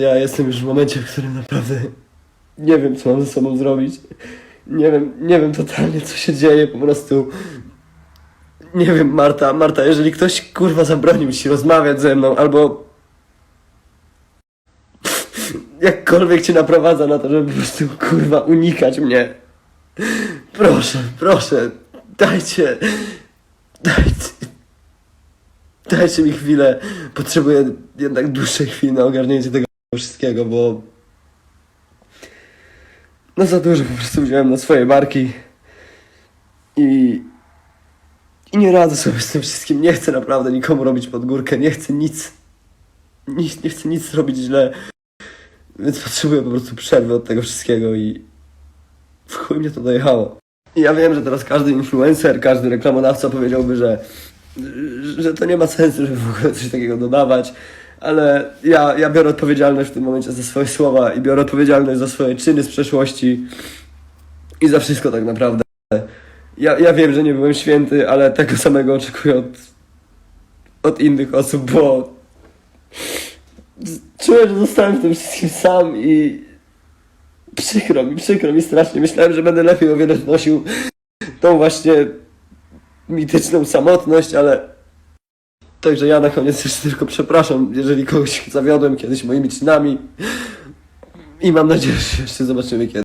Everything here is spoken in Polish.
Ja jestem już w momencie, w którym naprawdę nie wiem, co mam ze sobą zrobić. Nie wiem, nie wiem totalnie, co się dzieje, po prostu... Nie wiem, Marta, Marta, jeżeli ktoś, kurwa, zabronił ci rozmawiać ze mną, albo... Jakkolwiek cię naprowadza na to, żeby po prostu, kurwa, unikać mnie. Proszę, proszę, dajcie... Dajcie... Dajcie mi chwilę. Potrzebuję jednak dłuższej chwili na ogarnięcie tego wszystkiego, bo... No za dużo po prostu wziąłem na swoje barki. I... I nie radzę sobie z tym wszystkim. Nie chcę naprawdę nikomu robić pod górkę. Nie chcę nic... Nie, nie chcę nic robić źle. Więc potrzebuję po prostu przerwy od tego wszystkiego i... W chuj mnie to dojechało. I ja wiem, że teraz każdy influencer, każdy reklamodawca powiedziałby, że że to nie ma sensu, żeby w ogóle coś takiego dodawać, ale ja, ja biorę odpowiedzialność w tym momencie za swoje słowa i biorę odpowiedzialność za swoje czyny z przeszłości i za wszystko tak naprawdę. Ja, ja wiem, że nie byłem święty, ale tego samego oczekuję od, od innych osób, bo czuję, że zostałem w tym wszystkim sam i przykro mi, przykro mi strasznie. Myślałem, że będę lepiej o wiele znosił tą właśnie mityczną samotność, ale także ja na koniec jeszcze tylko przepraszam, jeżeli kogoś zawiodłem kiedyś moimi czynami i mam nadzieję, że jeszcze zobaczymy kiedyś.